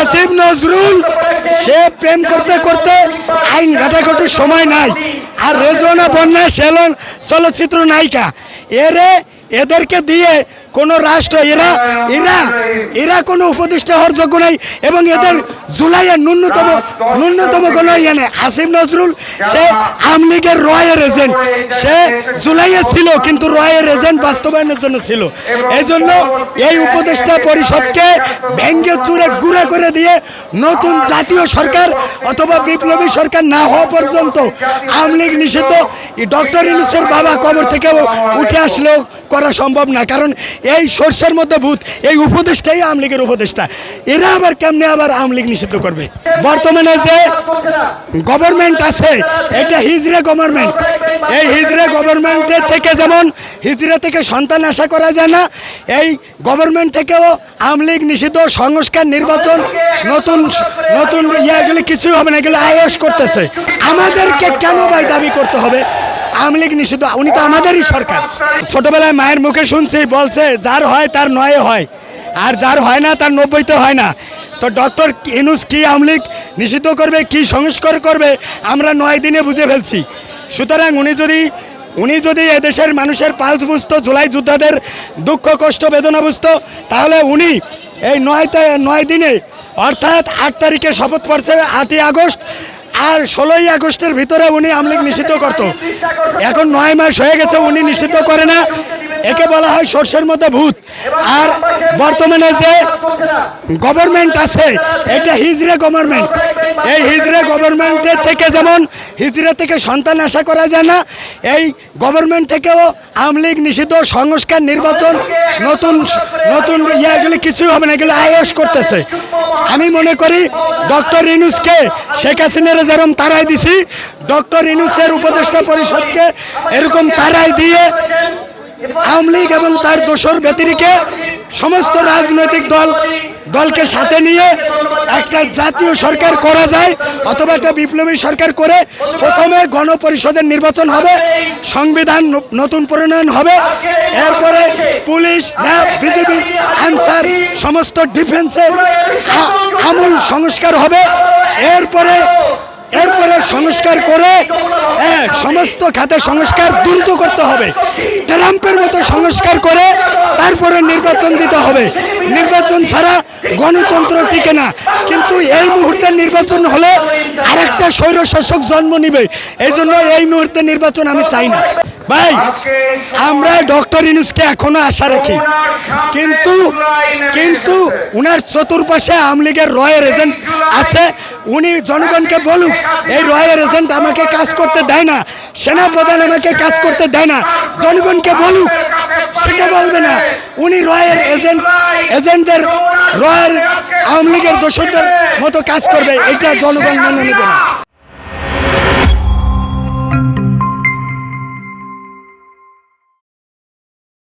আসিফ নজরুল, সে প্রেম করতে করতে আইন ঘাটাঘাটির সময় নাই। আর রেজনা বন্যা সেলন চলচ্চিত্র নায়িকা। এরে এদেরকে দিয়ে কোন রাষ্ট্র এরা কোনো উপদেষ্টা হওয়ার যোগ্য নাই এবং এদের জুলাইয়ের ন্যূনতম ন্যূনতম কোনো ইয়ে নেই। আসিফ নজরুল, সে আওয়ামী লীগের রয়ের এজেন্ট। সে জুলাইয়ে ছিল, কিন্তু রয়ের এজেন্ট বাস্তবায়নের জন্য ছিল। এই জন্য এই উপদেষ্টা পরিষদকে ভেঙ্গে চুরে গুঁড়া করে দিয়ে নতুন জাতীয় সরকার অথবা বিপ্লবী সরকার না হওয়া পর্যন্ত আওয়ামী লীগ নিষিদ্ধ। ডক্টর ইনুসের বাবা কবর থেকে উঠে আসলেও করা সম্ভব না, কারণ এই সর্ষের মধ্যে ভূত, এই উপদেষ্টাই আওয়ামী লীগের উপদেষ্টা, এরা আবার কেমনে আবার আওয়ামী লীগ নিষিদ্ধ করবে? বর্তমানে যে গভর্নমেন্ট আছে, এটা হিজড়ে গভর্নমেন্ট এই হিজড়ে গভর্নমেন্টের থেকে যেমন হিজড়ে থেকে সন্তান আশা করা যায় না, এই গভর্নমেন্ট থেকেও আওয়ামী লীগ নিষিদ্ধ সংস্কার নির্বাচন নতুন নতুন ইয়েগুলি কিছুই হবে না, এগুলো আয়স করতেছে। আমাদেরকে কেন ভাই দাবি করতে হবে? আওয়ামী লীগ নিষিদ্ধ, উনি তো আমাদেরই সরকার। ছোটবেলায় মায়ের মুখে শুনছি, বলছে, যার হয় তার নয় হয়। আর যার হয় না, তার নব্বইতে হয় না। তো ডক্টর ইনুস কি আওয়ামী লীগ নিষিদ্ধ করবে, কি সংস্কার করবে, আমরা নয় দিনে বুঝে ফেলছি। সুতরাং উনি যদি উনি যদি এদেশের মানুষের পালস বুঝতো, জুলাই যোদ্ধাদের দুঃখ, কষ্ট, বেদনা বুঝতো, তাহলে উনি এই নয় নয় দিনে, অর্থাৎ আট তারিখে শপথ পড়ছে আটই আগস্ট, আর ষোলোই আগস্টের ভিতরে উনি আমলিগ নিষিদ্ধ করতো। এখন নয় মাস হয়ে গেছে, উনি নিষিদ্ধ করে না। একে বলা হয় সর্ষের মধ্যে ভূত। আর বর্তমানে যে গভর্নমেন্ট আছে, এটা হিজড়ে গভর্নমেন্ট এই হিজড়ে গভর্নমেন্টের থেকে যেমন হিজড়ে থেকে সন্তান আশা করা যায় না, এই গভর্নমেন্ট থেকেও আওয়ামী লীগ নিষিদ্ধ সংস্কার নির্বাচন নতুন নতুন ইয়েগুলি কিছুই হবে না, এগুলো আয়স করতেছে। আমি মনে করি ডক্টর ইনুসকে শেখ হাসিনার যেরকম তারাই দিছি, ডক্টর ইনুসের উপদেষ্টা পরিষদকে এরকম তারাই দিয়ে আওয়ামী লীগ এবং তার দোসর ব্যতিরিকে সমস্ত রাজনৈতিক দল, দলকে সাথে নিয়ে একটা জাতীয় সরকার করা যায় অথবা একটা বিপ্লবী সরকার করে প্রথমে গণপরিষদের নির্বাচন হবে, সংবিধান নতুন প্রণয়ন হবে, এরপরে পুলিশ র্যাব বিজেপি আনসার, সমস্ত ডিফেন্সের আমূল সংস্কার হবে, এরপরে এরপরে সংস্কার করে হ্যাঁ সমস্ত খাতে সংস্কার দ্রুত করতে হবে। ট্রাম্পের মতো সংস্কার করে তারপরে নির্বাচন দিতে হবে। নির্বাচন ছাড়া গণতন্ত্র টিকে না। কিন্তু এই মুহূর্তে নির্বাচন হলে আরেকটা স্বৈরশাসক জন্ম নিবে। এই জন্য এই মুহূর্তে নির্বাচন আমি চাই না। ভাই আমরা ডক্টর ইনুসকে এখনও আশা রাখি। কিন্তু কিন্তু উনার চতুর্পাশে আওয়ামী লীগের রয়ের এজেন্ট আছে। উনি জনগণকে বলুক এই রয়ের এজেন্ট আমাকে কাজ করতে দেয় না সেনাপ্রধান আমাকে কাজ করতে দেয় না জনগণকে বলুক সেটা বলবে না। উনি রয়ের এজেন্ট এজেন্টদের রয়ের আওয়ামী লীগের দোষদের মতো কাজ করবে এটা জনগণ মেনে নেবে না।